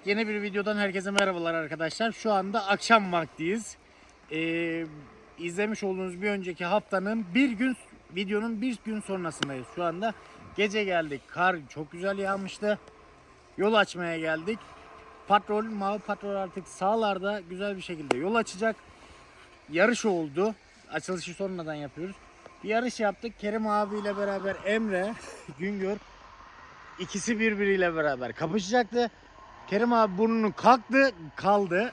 Evet yeni bir videodan herkese merhabalar arkadaşlar. Şu anda akşam vaktiyiz. Ee, izlemiş olduğunuz bir önceki haftanın bir gün videonun bir gün sonrasındayız. Şu anda gece geldik. Kar çok güzel yağmıştı. Yol açmaya geldik. Patrol, mavi patrol artık sağlarda güzel bir şekilde yol açacak. Yarış oldu. Açılışı sonradan yapıyoruz. Bir yarış yaptık. Kerim abiyle beraber Emre, Güngör ikisi birbiriyle beraber kapışacaktı. Kerim abi burnunu kalktı, kaldı.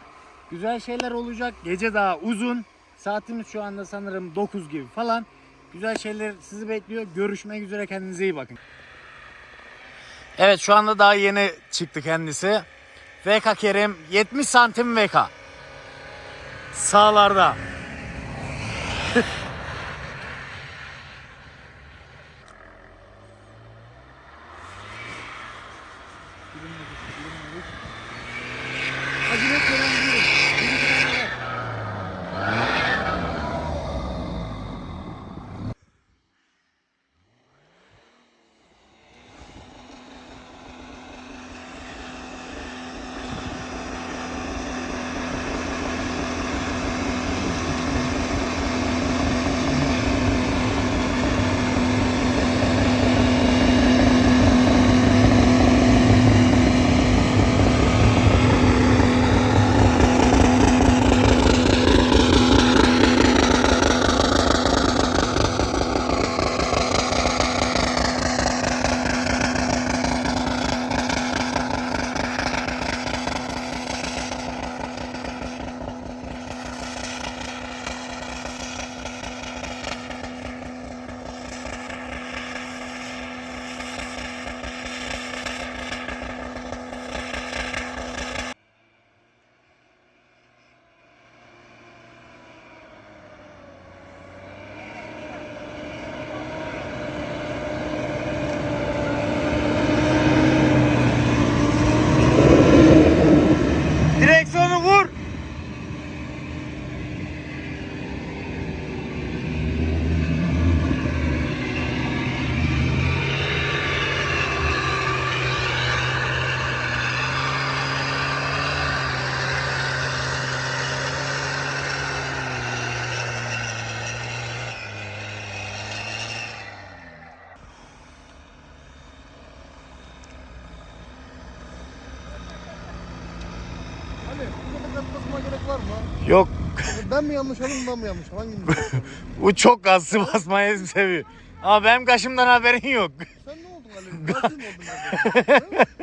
Güzel şeyler olacak. Gece daha uzun. Saatimiz şu anda sanırım 9 gibi falan. Güzel şeyler sizi bekliyor. Görüşmek üzere kendinize iyi bakın. Evet şu anda daha yeni çıktı kendisi. VK Kerim 70 santim VK. Sağlarda. Ben mi yanlış anladım ben mi yanlış? Anladım? Bu çok gazlı basmayı seviyor. Ama benim kaşımdan haberin yok. Sen ne oldun Ali? Gazi mi oldun?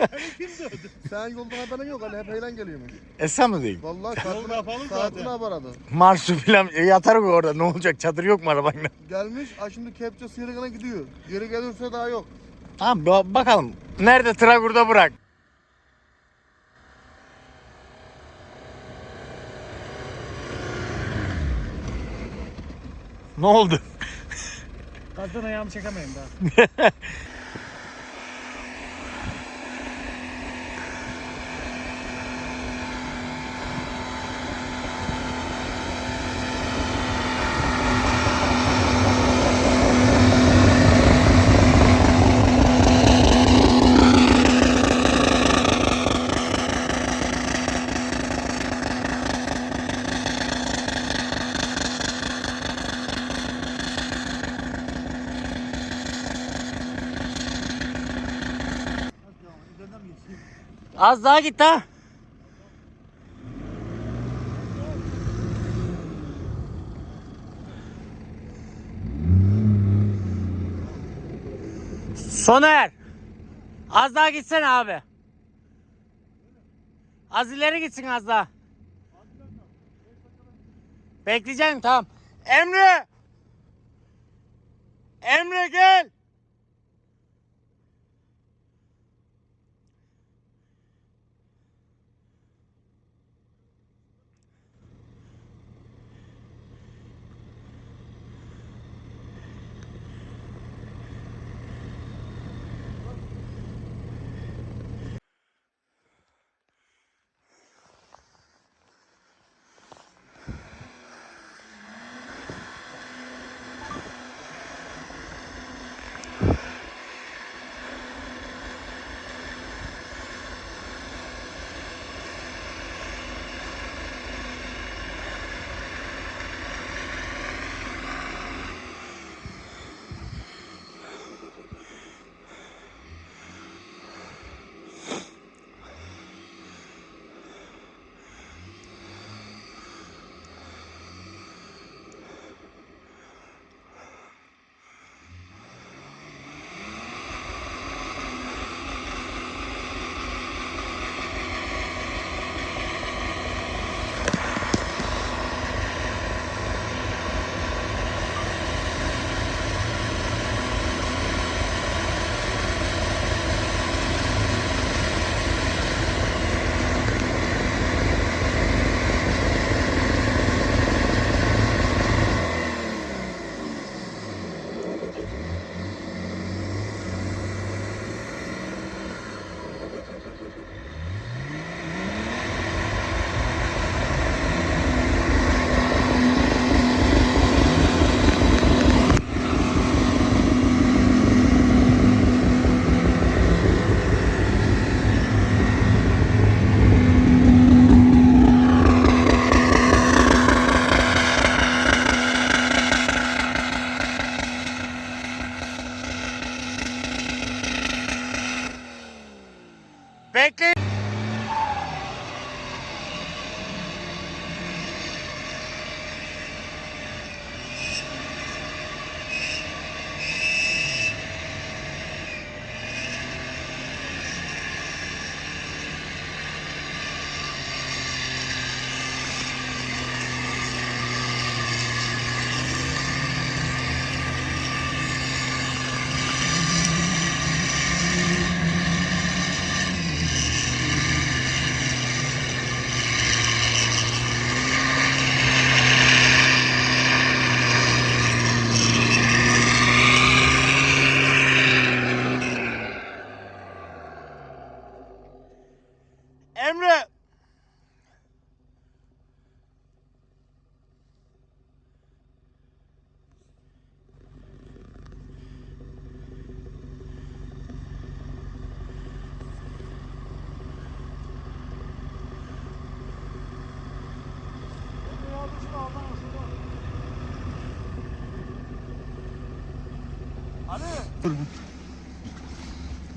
Ali kim dövdü? Sen yoldan haberin yok Ali hep eğlen geliyormuş. Esa mı diyeyim? Vallahi saatini, saatini haber aradı. Marsu filan e, yatar mı orada ne olacak çadır yok mu arabayla? Gelmiş, ha şimdi kepçe sıyırgana gidiyor. Geri gelirse daha yok. Tamam ba- bakalım. Nerede Tragur'da bırak. Ne oldu? Gazdan ayağımı çekemeyim daha. Az daha git ha. Soner. Az daha gitsene abi. Az ileri gitsin az daha. Bekleyeceğim tamam. Emre. Emre gel.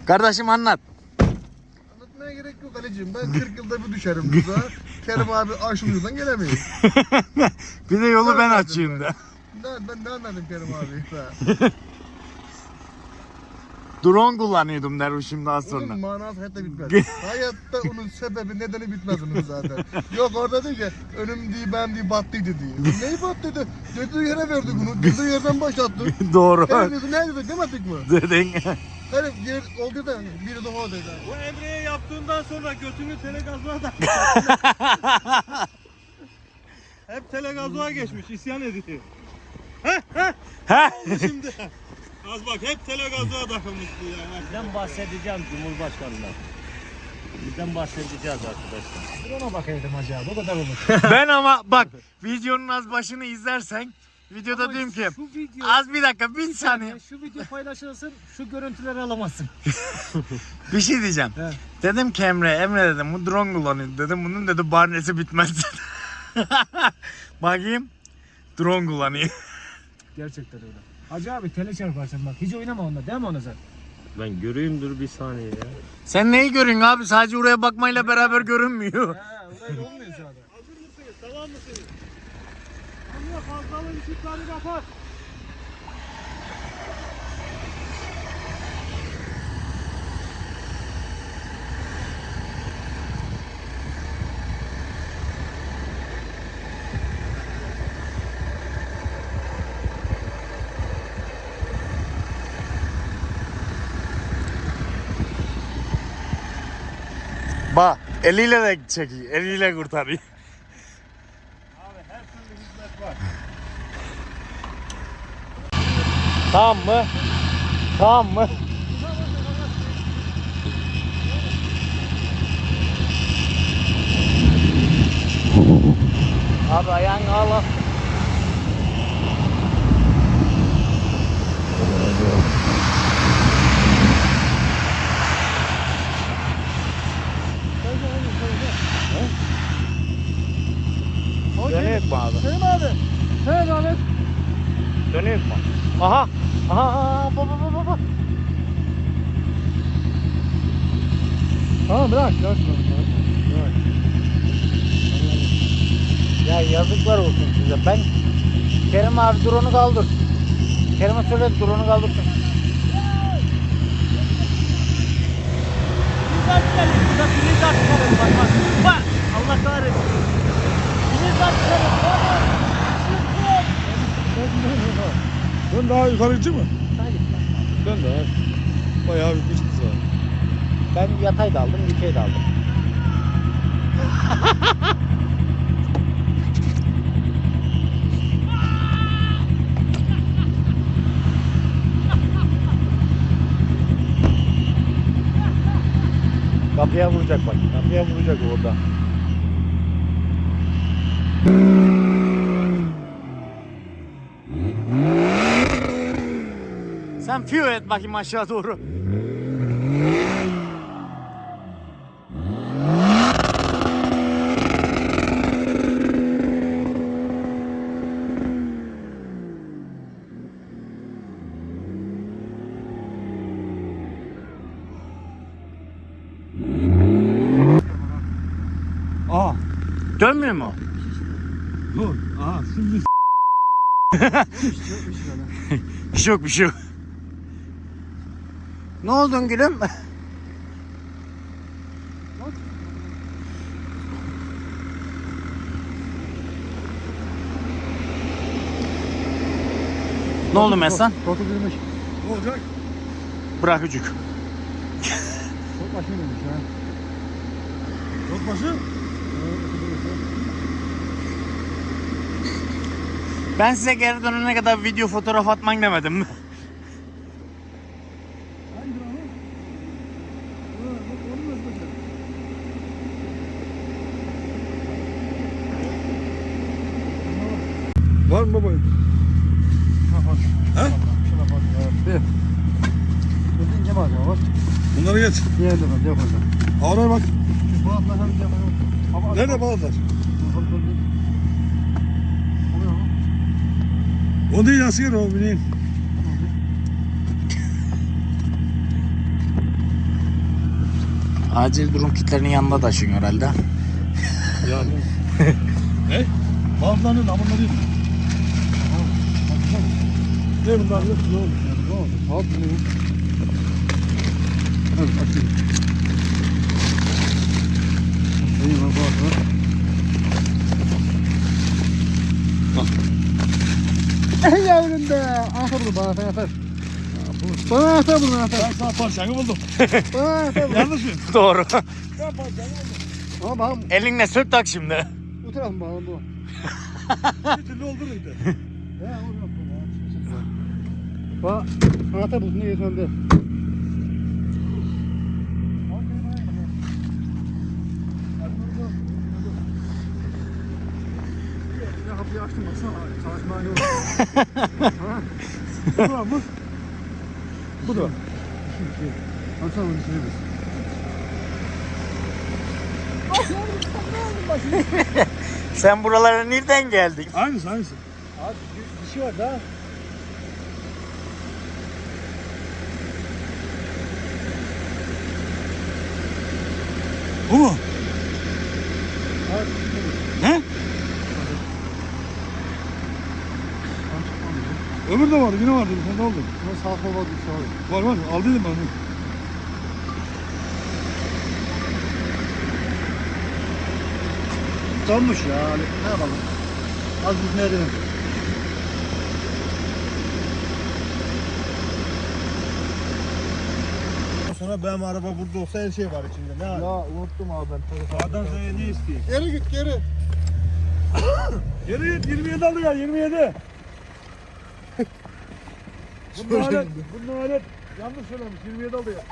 Kardeşim anlat. Anlatmaya gerek yok Ali'ciğim. Ben 40 yılda bir düşerim tuzağa. Kerim abi aşımızdan gelemeyiz. Bir de yolu ben ben açayım da. Ben, ben ne anladım Kerim abi? Drone kullanıyordum der bu şimdi az sonra. Onun manası hayatta bitmez. hayatta onun sebebi nedeni bitmez onun zaten. Yok orada diyor ki önüm değil ben değil battıydı diyor. Neyi battıydı? Dediği yere verdik bunu. Dediği yerden başlattık. Doğru. Evet dedi ne dedi demedik mi? Dedin. Hani yer oldu da biri de o dedi. Bu Emre'ye yaptığından sonra götünü telegazına da. Hep telegazına geçmiş, isyan ediyor. He? Şimdi. Az bak hep telegazına takılmış bu yani. Bizden bahsedeceğim Cumhurbaşkanı'ndan. Bizden bahsedeceğiz arkadaşlar. Ona bak evde acaba, o kadar olur. ben ama bak videonun az başını izlersen videoda diyorum ki Şu video, az bir dakika bir saniye şu video paylaşılsın, şu görüntüleri alamazsın. bir şey diyeceğim. He. Dedim ki Emre, Emre dedim bu drone kullanıyor dedim bunun dedi barnesi bitmez dedi. Bakayım drone kullanıyor. Gerçekten öyle. Hacı abi tele çarparsın bak. Hiç oynama onunla değil mi onu sen? Ben göreyim dur bir saniye ya. Sen neyi görüyorsun abi sadece oraya bakmayla beraber görünmüyor. He orayı olmuyor zaten. Hazır mısınız? Tamam mısınız? Buraya fazlalığı ışıkları kapat. Bak eliyle de çekiyor. Eliyle kurtarıyor. Abi her türlü hizmet var. Tamam mı? Tamam mı? Abi ayağını al al. Dönüyor mu abi? Sayın abi. Sayın abi. Dönüyor mu? Aha! Aha! aha, Baba baba baba! Tamam bırak. Bırak. Bırak. Ya yazıklar olsun size. Ben Kerim abi drone'u kaldır. Kerim'e söyle drone'u kaldırsın. Çıkarın. Burada filiz çıkarın. Bak bak. Bak. Allah kahretsin. Dön daha yukarıcı mı? Dön daha. Bayağı bir kıştı zaten. Ben yatay da aldım, dikey de aldım. Kapıya vuracak bak. Kapıya vuracak orada. Sen fiyo et bakayım aşağı doğru. Aa. Dönmüyor mu? Şimdi Bir şey yok bir şey yok. Ne oldun gülüm? ne oldu Meslan? Kotu girmiş. ne olacak? Bırak ucuk. Çok başına girmiş ha. Yok başı. Ben size geri dönene kadar video fotoğraf atman demedim mi? Var mı baba? He? Bir. Bu ince malzeme var. Bunları geç. Diğer de var. Yok orada. Ağraya bak. Şu balıklar hem. Ama Nerede balıklar? Balık balık değil. Oluyor mu? O değil asker o bineyim. Acil durum kitlerinin yanında taşın herhalde. Yani. ne? Balıkların amınları yok. Ne bunlar? Yok. Ne olmuş yani? Ne oldu? Al bunu. Evet açayım. İyi bak bak bak. Ey yavrum be! Afer bunu bana sen afer. Bana afer bunu afer. Ben sana parçanı buldum. Bana afer bunu. Yanlış mı? Doğru. Ben parçanı buldum. Ama bana Elinle sök tak şimdi. bu taraf mı bana bu? Bir türlü oldu mu bir de? Ya o yok bu ya. Bak anahtar bulsun diye söndü. Ya kapıyı açtım baksana çalışma yok. Bu da mı? Bu da. Baksana bunun içine biz. Sen buralara nereden geldin? Aynısı aynısı. Abi bir şey var daha. Bu mu? Ne? Öbür de vardı, yine vardı. Sen ne oldu? Ama sağ sol var bir şey var. Var aldıydım ben. Donmuş ya. Ne yapalım? Az biz ne edelim? Sonra benim araba burada olsa her şey var içinde. Ne Ya unuttum abi ben. Adam sana ne istiyor? Geri git geri. Geri git 27 aldı ya 27. Bunun alet, bunun alet yanlış söylemiş 27 aldı ya.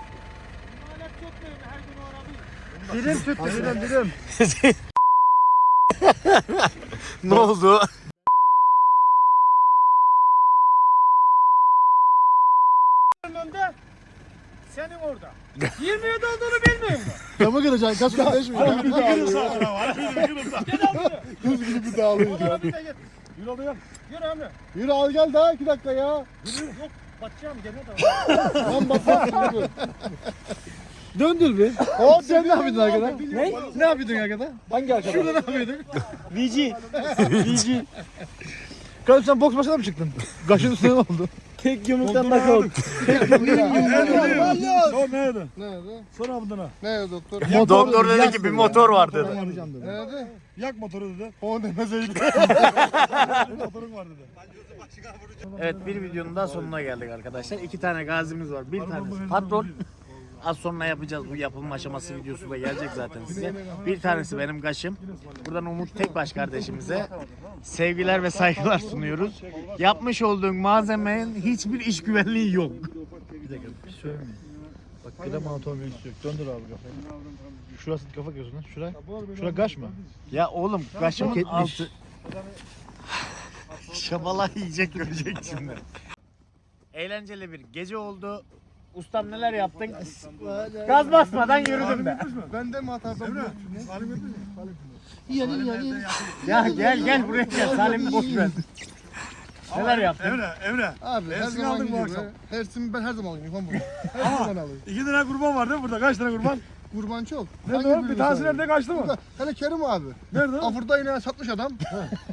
Dilim tuttu Dilim dilim. ne oldu? önünde senin orada. 27 olduğunu bilmiyor musun? Camı kıracaksın kaç kardeş mi? Bir de kırılsa adına var. Bir de. Kız gibi bir de git. Yürü ya. Yürü Emre. Yürü al gel daha iki dakika ya. Yok batacağım gene de. Lan bak bak. dur. Döndür bir. Hop sen ne yapıyordun arkada? Ne? Ne yapıyordun arkada? Hangi arkadaş? Şurada ne yapıyordun? VG. VG. Kardeşim sen boks maçına mı çıktın? Kaşın üstüne ne oldu? Tek yumruktan nakavt. Son nerede? Nerede? Son abdına. Nerede doktor? Doktor dedi ki bir motor var dedi. Nerede? Yak motoru dedi. O demeseydi. Motorun var dedi. Evet bir videonun daha sonuna geldik arkadaşlar. İki tane gazimiz var. Bir tanesi patron. Az sonra yapacağız bu yapılma aşaması videosu da gelecek zaten size. Bir tanesi benim kaşım. Buradan Umut Tekbaş kardeşimize sevgiler ve saygılar sunuyoruz. Yapmış olduğun malzemenin hiçbir iş güvenliği yok. Bak gram anatomi istiyor. Döndür abi kafayı. Şurası kafa gözünden. Şura. Şura kaş mı? Ya oğlum kaşımın altı. Şabala yiyecek görecek şimdi. Eğlenceli bir gece oldu. Ustam neler yaptın? Gaz basmadan yürüdüm be. Ben de mi hata ben biliyorum. Ya gel gel buraya gel. Salim boş ver. Neler yaptın? Emre, Emre. Abi her Ersin zaman aldık bu gibi. akşam. Ersin ben her zaman alayım. Yapamam. Her zaman alayım. İki tane kurban var değil mi burada? Kaç tane kurban? Kurban çok. Nerede Hangi o? Bir tanesi nerede kaçtı mı? Burada. Hele Kerim abi. Nerede? Afurda yine satmış adam.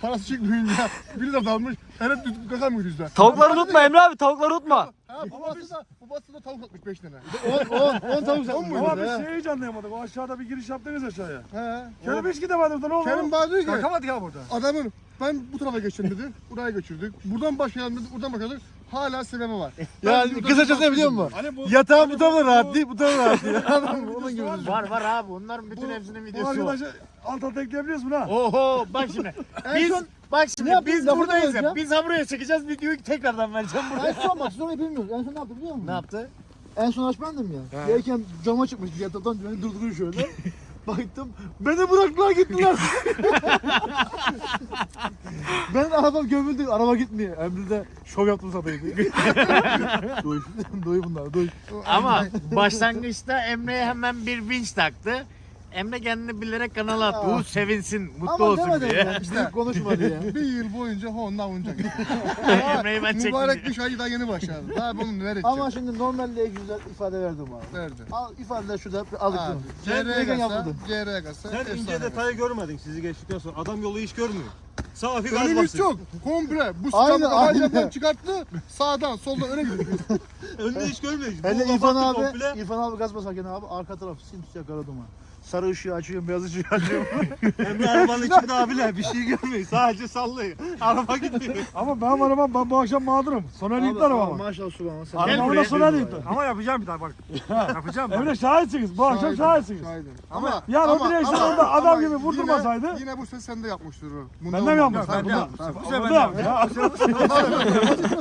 Parası çıkmayınca bir lira dalmış. Hele tutup kakamıyor yüzden. Tavukları unutma Emre abi tavukları unutma. Ha babası da, babası da tavuk atmış 5 tane. 10 10 10 tavuk satmış Ama biz şeyi heyecanlayamadık. anlayamadık. O aşağıda bir giriş yaptınız aşağıya. He. Kerim hiç gidemedik burada ne oldu? Kerim bana diyor ki Kalkamadık ya burada. adamın ben bu tarafa geçeceğim dedi. Buraya götürdük. Buradan başlayalım dedi. Buradan başladık. Hala sebemi var. Yani kısacası ne biliyor musun? Hani bu Yatağın bu tarafa rahat değil, bu tarafa rahat değil. Onun gibi. Var var abi. Onların bütün hepsinin Bu videosu var. arkadaşı alt alta ekleyebiliyoruz mu lan? Oho bak şimdi. Biz bak şimdi yapıyoruz? biz Lafı buradayız da ya. ya. Biz ha buraya çekeceğiz videoyu tekrardan vereceğim buraya. En son bak sonra bilmiyoruz. En son ne yaptı biliyor musun? Ne yaptı? En son aç bendim ya. Gelirken cama çıkmış yataktan beni durduruyor şöyle. Baktım beni bıraktılar gittiler. ben arabam gömüldü. Araba gitmiyor. Emre de şov yaptım sataydı. duy. duy bunlar duy. Ama başlangıçta Emre'ye hemen bir vinç taktı. Emre kendini bilerek kanala attı. Aa. Bu sevinsin, mutlu Ama olsun demedim diye. ya. Büyük konuşma diye. bir yıl boyunca Honda oyuncak. Emre'yi ben çektim. Mübarek bir şey daha yeni başladı. Daha bunu neler edeceğim? Ama şimdi normalde güzel ifade verdim abi. Verdi. Al ifadeler şurada Abi, aldıktım. CR'ye Neden gelse, yapıldı? CR'ye gelse. Sen ince efsane. detayı görmedin sizi geçtikten sonra. Adam yolu hiç görmüyor. Sağ hafif gaz Önümüz basıyor. çok. Komple. Bu Aynen, sıçramı aynen. aynen. çıkarttı. Sağdan soldan öne gidiyor. Önünü hiç görmüyor. Hele Bu İrfan kapattı abi, komple. İrfan abi gaz basarken abi arka taraf simsiyah kara duman. Sarı ışığı açıyorum, beyaz ışığı açıyorum. Emre arabanın içinde abiler bir şey görmüyor. Sadece sallıyor. Araba gitmiyor. Ama benim arabam ben bu akşam mağdurum. Soner yıktı arabamı. Maşallah subhanallah. Sen Gel Arabamı buraya. da Soner yıktı. Ama yapacağım bir daha bak. yapacağım. Emre şahitsiniz. Bu akşam şahitsiniz. Şahidim. Ama Yani o direksiyon orada adam ama gibi yine- vurdurmasaydı- Yine, bu ses sende yapmıştır o. Ben de mi yapmışım? Ben de Bunu- yapmışım. Bu sefer ben yap ya.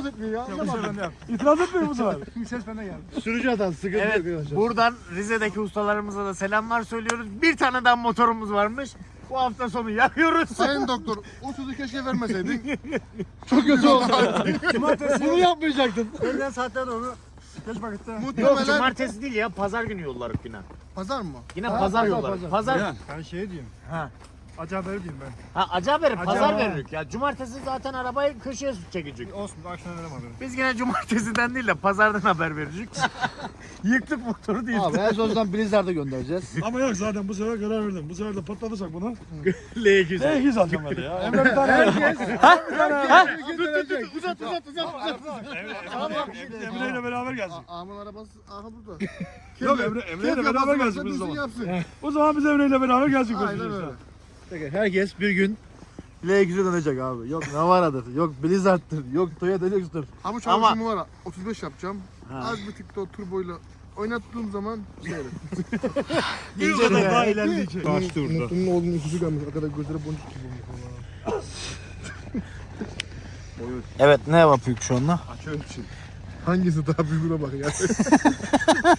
Etmiyor ya. Bu sefer ben de yap. İtiraz etmiyor bu sefer. Ses benden geldi. sürücü hatası sıkıntı yok Evet buradan Rize'deki ustalarımıza da selamlar söylüyoruz. Bir tane daha motorumuz varmış. Bu hafta sonu yakıyoruz. Sayın doktor, o sözü keşke vermeseydin. Çok kötü oldu. Cumartesi Bunu yapmayacaktın. öğlen saatler doğru. Geç vakitte. Yok Muhtemelen cumartesi değil ya pazar günü yollarız yine. pazar mı? Yine Ha, pazar pazar, yollarız. pazar. Pazar. Ben şey diyorum. Ha. Acaba öyle diyeyim ben. Ha acaba verir, pazar Acaba. veririk ya. Cumartesi zaten arabayı köşeye çekecek. Olsun bu akşam öyle haberi. Biz yine cumartesiden değil de pazardan haber verecek. Yıktık motoru değil. Abi en sonundan Blizzard'a göndereceğiz. Ama yok zaten bu sefer karar verdim. Bu sefer de patlatırsak bunu. L200. Ne ikiz alacağım de ya. Emre bir tane. Uzat uzat uzat uzat. Emre ile beraber gelsin. Ahmet arabası aha burada. Yok Emre, Emre ile beraber gelsin biz zaman. O zaman biz Emre ile beraber gelsin. Aynen öyle. Herkes bir gün L2'ye dönecek abi. Yok Navara'dır, yok Blizzard'dır, yok Toyota Deluxe'dur. Ama çalışımı var. 35 yapacağım. Ha. Az bir tık da o turboyla oynattığım zaman seyret. Bir o kadar daha ilerleyecek. Bunun- Kaçtı orada. Bunun oğlunun gelmiş. O kadar gözleri boncuk gibi olmuş. Evet ne yapıyor şu anda? Hangisi daha büyüğüne bak ya.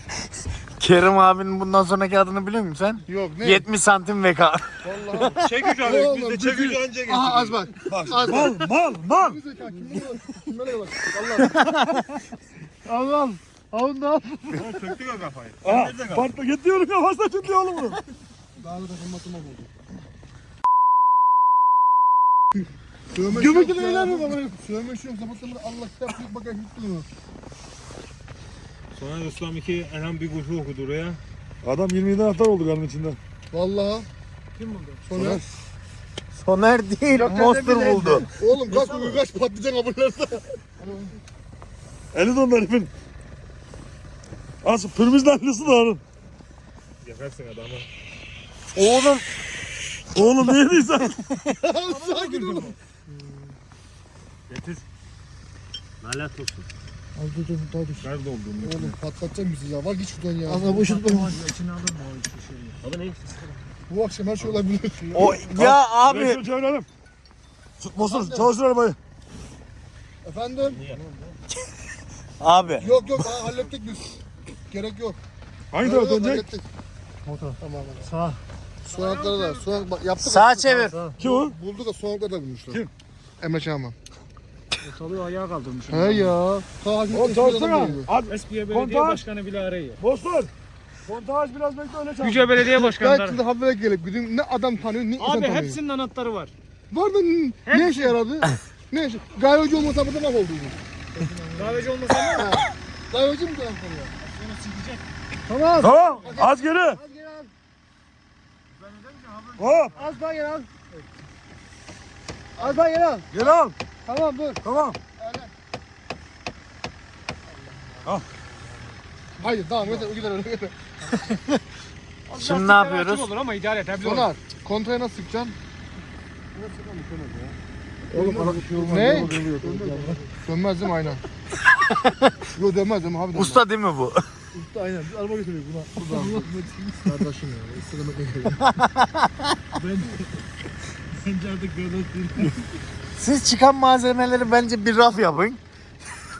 Kerim abinin bundan sonraki adını biliyor musun sen? Yok ne? 70 santim VK. Vallahi. Çekiç Oğlum, arıyoruz. Biz de bizi- çekici önce getiriyoruz. Aha az bak. Az Mal bak. mal mal. Bizi zeka, kim böyle- kim böyle bak. Allah. Al al. Al da al. Söktük o kafayı. Aa, parkta gidiyorum kafasına çıktı oğlum bunu. Daha da takılması mı oldu? Sövme Göbekli şey yok ya. baba? Sövme şey yok. Beri Allah kitap yok bakayım gitti mi? Sonra İslam 2 Elham bir kuşu okudu oraya. Adam 27 anahtar oldu karnın içinde. Vallahi. Kim buldu? Sonra. Soner değil, Monster buldu. Oğlum kaç uygu kaç patlıcan kabullerse. Eli dondu herifin. Az pürmüzlenlisi de onun. Yakarsın adamı. Oğlum Oğlum ne yediysen. Sakin olun. Getir. Lanet olsun. Dur daha dur. Nerede olduğunu. Oğlum patlatacağım bizi ya. Bak git şuradan ya. Ama bu şut Abi ne? Bu akşam her şey olabilir. o ya abi Direksiyon çevirelim. Tutmasın çalıştır arabayı. Efendim? abi Yok yok aa, hallettik biz. Gerek yok. Hangi yok, dönecek? hallettik. Motor. Tamam hadi. Sağ. Soğanakları da. Soğan, bak, yaptık. sağa çevir. Kim o? Bulduk da soğanakları da bulmuşlar. Kim? Emre Çağman. Ortalığı ayağa kaldırmış. He ya. Oğlum. Az. Eskiye Kontağı- başkanı bile arıyor. Bosfor. Kontağı biraz bekle öyle çal. Yüce Belediye Ben Başkanları. şimdi habere gelip gideyim ne adam tanıyor ne insan Abi tanıyor. hepsinin anahtarı var. Var da n- ne işe yaradı? ne işe? Gayvacı olmasa burada mahvoldu. Kahveci olmasa ne? Gayvacı mı tanıyor? Tamam. Tamam. Az geri. Az gel al. Hop. Az daha gel al. Az daha gel al. Geri al. Tamam dur. Tamam. Hayır tamam yeter o gider öyle gider. Şimdi ne yapıyoruz? Olur ama idare et. Hep Sonar. Kontraya nasıl sıkacaksın? Oğlum bana bir şey olmaz. Ne? Dönmez değil mi aynen? Yok dönmez değil mi abi? Usta değil mi bu? Usta aynen. Biz araba götürüyor buna. Buradan. Kardeşim ya. İstedemek ne gerek? Bence artık böyle Siz çıkan malzemeleri bence bir raf yapın.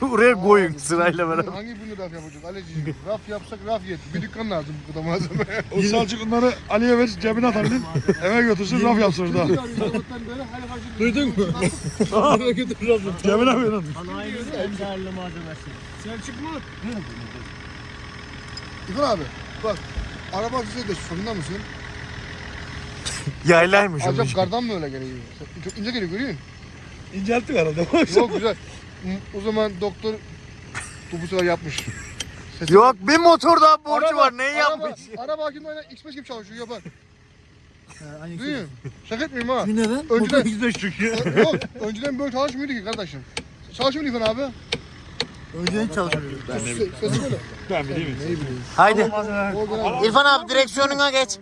Oraya koyun sırayla beraber. Hangi birini raf yapacağız? Aleciğim. Raf yapsak raf yet. Bir dükkan lazım bu kadar malzeme. O Selçuk bunları Ali'ye ver cebine atar dedim. Eve götürsün raf yapsın orada. Duydun mu? araba götürüyor. Cebine verin. Sanayinin en değerli malzemesi. Selçuk mu? İlhan abi bak. Araba size de farkında mısın? Yaylaymış Acaba kardan mı öyle geliyor? Çok ince geliyor görüyor musun? İncelttik arada. Yok güzel. O zaman doktor bu sefer yapmış. Sesi- Yok bir motor daha borcu Araba- var. Araba, yapmış? Araba hakimde aynen X5 gibi çalışıyor ya bak. Aynı Değil mi? Şaka etmiyorum ha. neden? Önceden, güzel çıkıyor. yok, önceden böyle çalışmıyordu ki kardeşim. Çalışmıyor İlhan abi. Önceden çalışıyor. Ses- Sesi böyle. Ben bileyim. Haydi. O dönem- İrfan abi direksiyonuna geç.